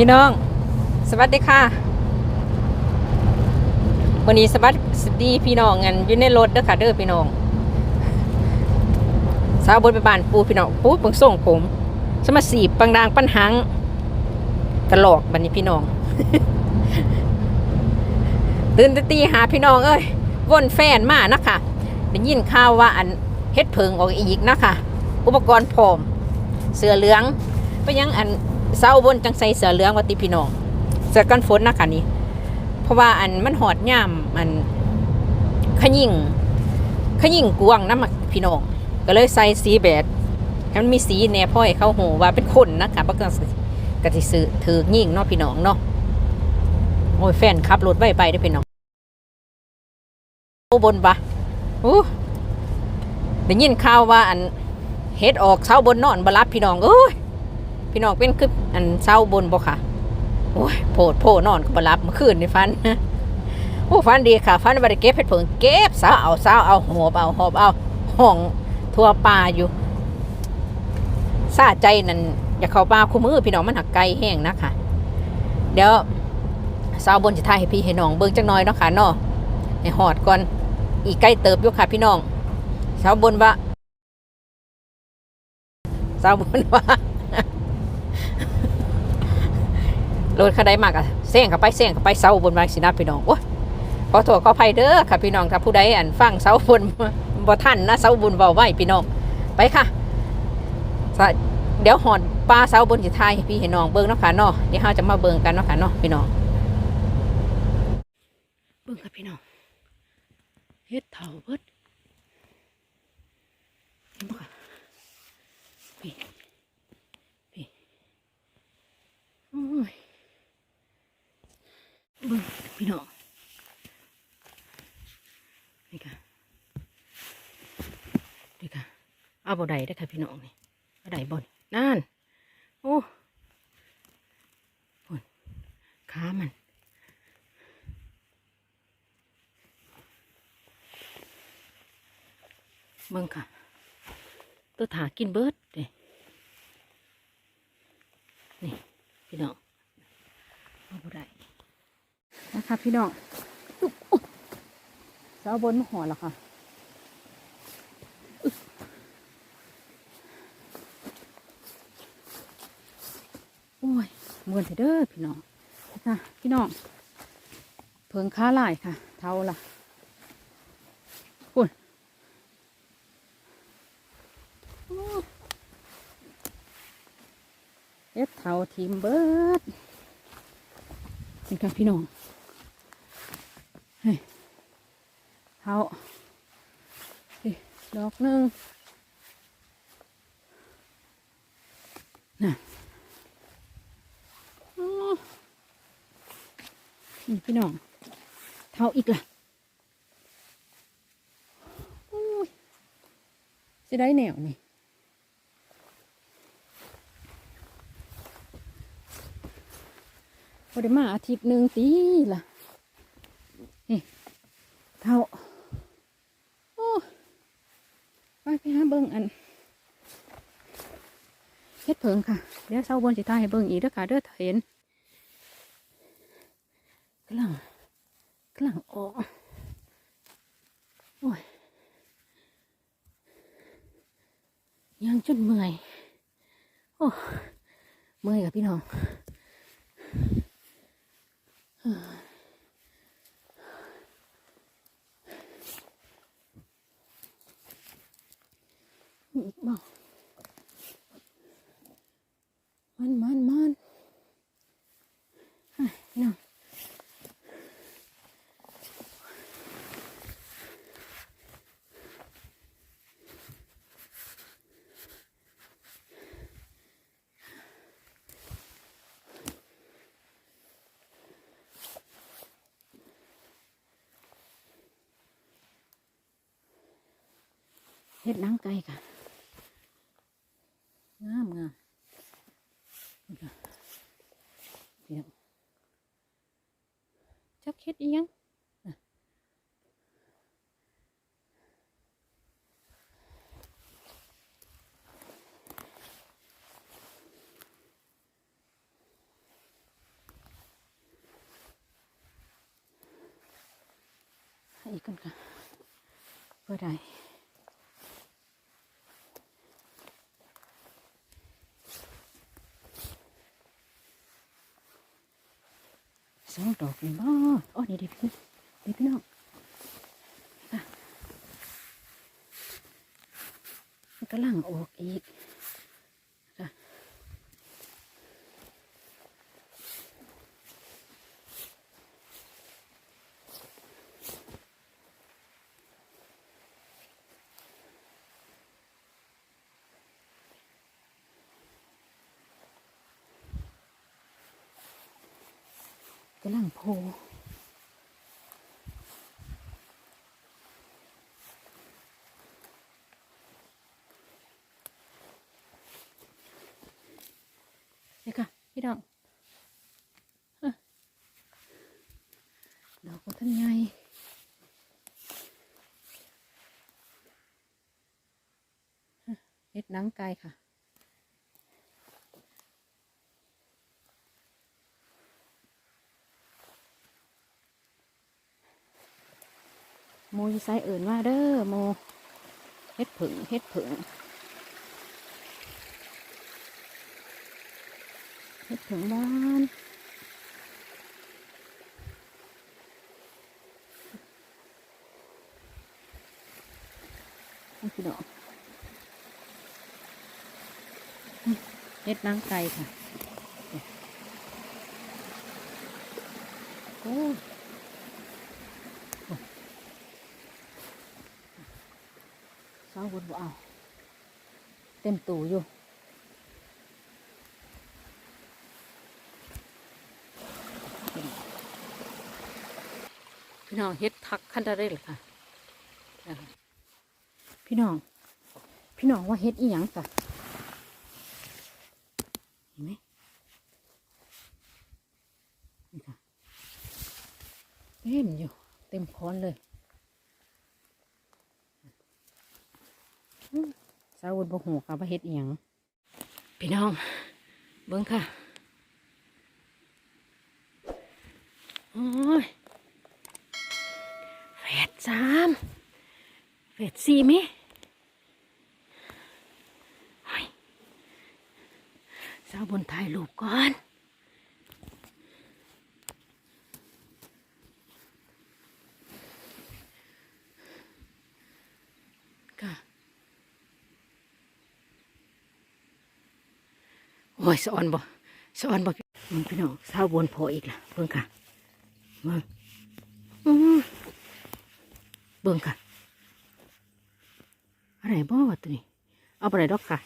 พี่น้อง สวัสดีค่ะ วันนี้สวัสดีพี่น้องกันอยู่ในรถเด้อค่ะเด้อพี่น้องสาวบนไปบ้านปูพี่น้องปูเพิ่งส่งผม สมาสีบปังดางปันหังกระหลอกบันนี้พี่น้องตื่นตตีหาพี่น้องเอ้ยว่นแฟนมานะคะได้ยินข่าวว่าอันเฮ็ดเพิงออกอีกนะคะ อุปกรณ์พร้อม เสือเหลืองไปยังอัน เศร้าบนจังใส่เสือเหลืองวัติพี่น้องเสือกันฝนนะคะนี่เพราะว่าอันมันหอดย่ามมันขยิ่งขยิ่งกวงน้ำอะพี่น้องก็เลยใส่สีแบดให้มันมีสีแน่พ่อยเข้าหูว่าเป็นคนนะคะบักกันกะสิซื้อถือยิ่งเนาะพี่น้องเนาะโอ้ยแฟนขับรถไวไปได้พี่น้องโบนปะอู้ได้ยินข่าวว่าอันเฮ็ดออกเช้าบนนอนบรับพี่น้องเอ้ย พี่น้องเป็นคืออันเช้าบนบ่ค่ะ โอ้ยโพดโพนอนก็บรับเมื่อคืนนี่ฟันโอ้ฟันดีค่ะ ฟันบ่ได้เก็บเฮ็ดเผิงเก็บสาวเอาสาวเอาหอบเอาหอบเอาห้องทั่วป่าอยู่ซาใจนั่นอย่าเข้าป่าคู่มือพี่น้องมันหักไกลแห้งนะคะเดี๋ยวสาวบนจะถ่ายให้พี่ให้น้องเบิ่งจักหน่อยเนาะค่ะเนาะให้หอดก่อนอีกใกล้เติบอยู่ค่ะพี่น้องสาวบนว่าสาวบนว่า รถคันใดมากอะเสี่ยงเข้าไปเสี่ยงเข้าไปเสาบนวางสินะพี่น้องโอ้ยขอโทษขอภัยเด้อค่ะพี่น้องถ้าผู้ใดอันฟังเสาบนบ่ทันนะเสาบนเบาไว้พี่น้องไปค่ะเดี๋ยวหอดปลาเสาบนสิทายพี่ให้น้องเบิ่งเนาะค่ะเนาะเดี๋ยวเราจะมาเบิ่งกันเนาะค่ะเนาะพี่น้องเบิ่งค่ะพี่น้องเฮ็ดเถาเบิดเห็นบ่ค่ะ พี่พี่โอ้ยเบิ่งพี่ น้องนี่ค่ะนี่ค่ะเอาบ่ได้ได้ค่ะพี่น้องนี่เอาได้บ่นนั่นโอ้พุ่นขามันเบิ่งค่ะ ตัวถากินเบิร์ดเด้นี่ พี่น้องเอาบ่ได้ นะคะ พี่น้องเสาบนมาหอแล้วค่ะโอ้ยมวนเถอะเด้อพี่น้องนะคะพี่น้องเพิงค้าลายค่ะ เท่าละคุณเฮ็ดเท่าทีมเบิร์ดนี่ค่ะพี่น้อง เฮ้เท่าดอกหนึ่งน่ะนี่พี่น้อง เท่าอีกล่ะจะได้แนวนี่พอได้มาอาทิตย์หนึ่งตีละ นี่เท่าโอ้ไปไปหาเบิ้งอันเฮ็ดเพิงค่ะ เดี๋ยวเช้าบนสิทายให้เบิ้งอีกเด้อค่ะเด้อเห็นกลังกลังออกโอ้ยยังจนเมื่อย โอ้เมื่อยกับพี่น้อง มีอีกบ้างมันมัน จักเฮ็ดอีหยังอีกคนค่ะเพื่อใด องดอกนี่บ่อ๋อนี่เด็กพี่เด็กพี่น้องค่ะมันกำลังออกอีก กำลังโพนี่ค่ะ พี่น้องดอกบัวท่านใหญ่ฮะเห็ดนังไก่ค่ะ มอยไซเอิ่นว่าเด้อโมเฮ็ดผึ่งเฮ็ดผึ่งเฮ็ดผึ่งบ้านนี่คือดอกอืมเฮ็ดนางไก่ค่ะ โอ้าวบุญบ่เอา เต็มตู้อยู่พี่น้องเฮ็ดทักขั้นได้เลยค่ะนะคะพี่น้อง พี่น้องว่าเฮ็ดอีหยังกะเห็นไหมนี่ค่ะเต็มอยู่ เต็มค้อนเลยอืม สาวบุญบ่หูค่ะว่าเฮ็ดเอียงพี่น้อง เบิ่งค่ะโอ้ยเฟดสามเฟดสี่ไหมเฮ้ยสาวบนถ่ายรูปก่อน ค่ะ โอ้ยสะออนบ่สะออนบ่มึงพี่น้องสาวบนโผล่อีกล่ะเพิ่งค่ะมึงอือเบิ่งค่ะ อะไรบ่วะตัวนี้ เอาไปไหนดอกค่ะ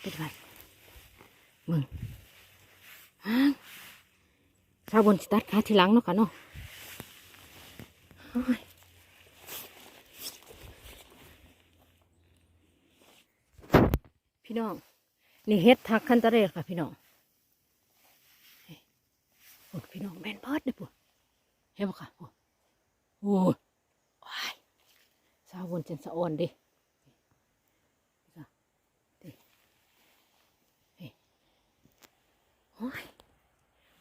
เป็นไรเบิ่งฮะชาวบนสตาร์ทขาทีหลังเนาะค่ะเนาะโอ้ยพี่น้อง นี่เฮ็ดทักคันตะเรศค่ะ พี่น้องโอ้ยพี่น้องแมนพอดเด้อปุ๊เห็นบ่ค่ะโอ้ยโอ้ว้ายสาวนจนสะอ่อนดิเฮ้ยโอ้ย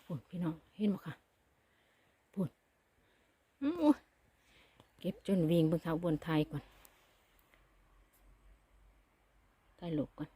ปุ่นพี่น้องเห็นไหมคะปุ่นอื้อโอ้ยเก็บจนวิ่งเบิ่งสาวบนไทยก่อนไทยหลบก่อน